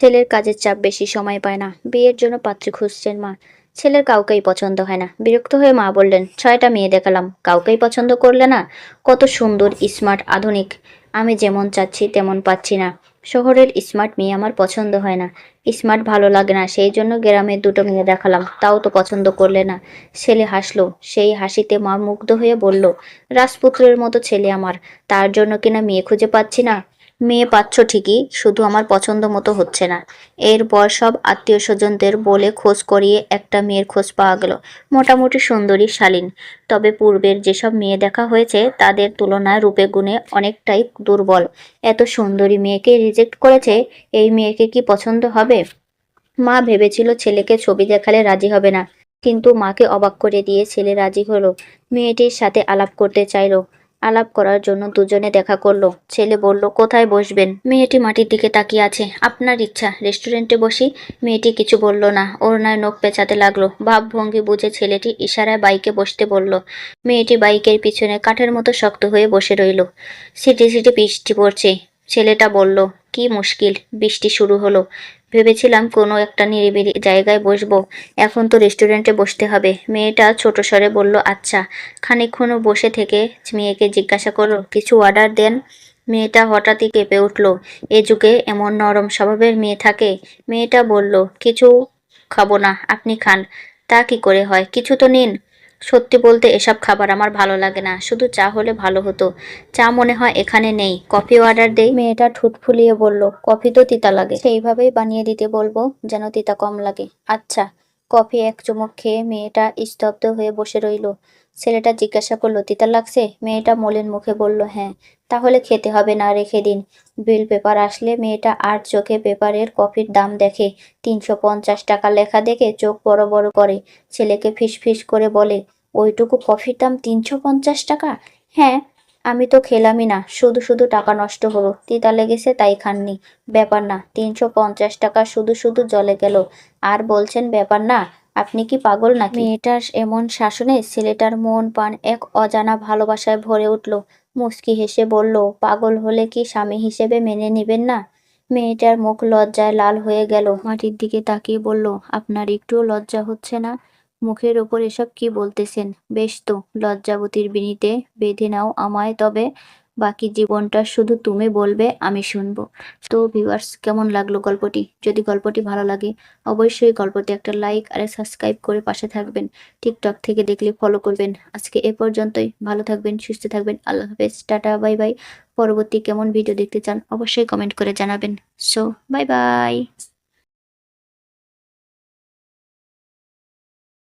ছেলের কাজের চাপ বেশি, সময় পায় না। বিয়ের জন্য পাত্রী খুঁজছেন মা। ছেলের কাউকেই পছন্দ হয় না। বিরক্ত হয়ে মা বললেন, ছয়টা মেয়ে দেখালাম। কাউকেই পছন্দ করলে না? কত সুন্দর, স্মার্ট, আধুনিক। আমি যেমন চাচ্ছি, তেমন পাচ্ছি না। শহরের স্মার্ট মেয়ে আমার পছন্দ হয় না। স্মার্ট ভালো লাগে না। সেই জন্য গ্রামের দুটো মেয়ে দেখালাম। তাও তো পছন্দ করলে না। ছেলে হাসলো। সেই হাসিতে মা মুগ্ধ হয়ে বলল, রাজপুত্রের মতো ছেলে আমার। তার জন্য কিনা মেয়ে খুঁজে পাচ্ছি না? মেয়ে পাচ্ছ ঠিকই, শুধু আমার পছন্দ মতো হচ্ছে না। এরপর সব আত্মীয় স্বজনদের বলে খোঁজ করিয়ে একটা মেয়ের খোঁজ পাওয়া গেল। মোটামুটি সুন্দরী, শালীন। তবে পূর্বের যেসব মেয়ে দেখা হয়েছে, তাদের তুলনায় রূপে গুণে অনেকটাই দুর্বল। এত সুন্দরী মেয়েকে রিজেক্ট করেছে, এই মেয়েকে কি পছন্দ হবে? মা ভেবেছিল ছেলেকে ছবি দেখালে রাজি হবে না। কিন্তু মাকে অবাক করে দিয়ে ছেলে রাজি হলো। মেয়েটির সাথে আলাপ করতে চাইলো। আলাপ করার জন্য দুজনে দেখা করল। ছেলে বলল, কোথায় বসবেন? মেয়েটি মাটির দিকে তাকিয়ে আছে। আপনার ইচ্ছা, রেস্টুরেন্টে বসি? মেয়েটি কিছু বলল না। ওর নয় নখ পেঁচাতে লাগল। ভাবভঙ্গি বুঝে ছেলেটি ইশারায় বাইকে বসতে বলল। মেয়েটি বাইকের পিছনে কাঠের মতো শক্ত হয়ে বসে রইল। সিটি সিটি বৃষ্টি পড়ছে। ছেলেটা বলল কি মুশকিল, বৃষ্টি শুরু হলো। ভেবেছিলাম কোনো একটা নিরিবিলি জায়গায় বসবো। এখন তো রেস্টুরেন্টে বসতে হবে। মেয়েটা ছোট স্বরে বলল আচ্ছা খানিকক্ষণ বসে থেকে মেয়েকে জিজ্ঞাসা করল কিছু অর্ডার দেন? মেয়েটা হঠাৎই কেঁপে উঠল। এ যুগে এমন নরম স্বভাবের মেয়ে থাকে। মেয়েটা বলল, কিছু খাব না, আপনি খান। তা কি করে হয়? কিছু তো নিন। সত্যি বলতে এসব খাবার আমার ভালো লাগে না। শুধু চা হলে ভালো হতো। চা মনে হয় এখানে নেই। কফি অর্ডার দেই। মেয়েটা ঠোঁট ফুলিয়ে বলল, কফি তো তিতা লাগে। সেইভাবেই বানিয়ে দিতে বলব, যেন তিতা কম লাগে। আচ্ছা কফি এক চুমুক খেয়ে মেয়েটা স্তব্ধ হয়ে বসে রইল। ছেলেটা জিজ্ঞাসা করল তিতা লাগছে? মেয়েটা মলিন মুখে বলল হ্যাঁ তাহলে খেতে হবে না রেখে দিন বিল পেপার আসলে মেয়েটা আর চোখে পেপারের কফির দাম দেখে, তিনশো পঞ্চাশ টাকা লেখা দেখে চোখ বড় বড় করে। ছেলেকে ফিস ফিস করে বলে, ওইটুকু কফির দাম তিনশো পঞ্চাশ টাকা? হ্যাঁ আমি তো খেলামই না, শুধু শুধু টাকা নষ্ট হলো। তিতা লেগেছে তাই খাননি। ব্যাপার না, তিনশো পঞ্চাশ টাকা শুধু শুধু জলে গেল। আর বলছেন ব্যাপার না, আপনি কি পাগল নাকি? মেয়েটার এমন শাসনে ছেলেটার মন পান এক অজানা ভালোবাসায় ভরে উঠল। মুস্কি হেসে বলল, পাগল হলে কি স্বামী হিসেবে মেনে নেবেন না? মেয়েটার মুখ লজ্জায় লাল হয়ে গেল। মাটির দিকে তাকিয়ে বলল, আপনার একটুও লজ্জা হচ্ছে না? মুখের ওপর এসব কি বলতেছেন? বেশ তো, লজ্জাবতীর বিনীতে বেঁধে নাও আমায়, তবে বাকি জীবনটা শুধু তুমি বলবে, আমি শুনব। তো ভিউয়ার্স কেমন লাগল গল্পটি? যদি গল্পটি ভালো লাগে, অবশ্যই গল্পটি একটা লাইক আর সাবস্ক্রাইব করে পাশে থাকবেন। টিকটক থেকে দেখলে ফলো করবেন। আজকে এ পর্যন্তই। ভালো থাকবেন, সুস্থ থাকবেন। আল্লাহ হাফেজ। টাটা বাই বাই পরবর্তী কেমন ভিডিও দেখতে চান, অবশ্যই কমেন্ট করে জানাবেন। So bye bye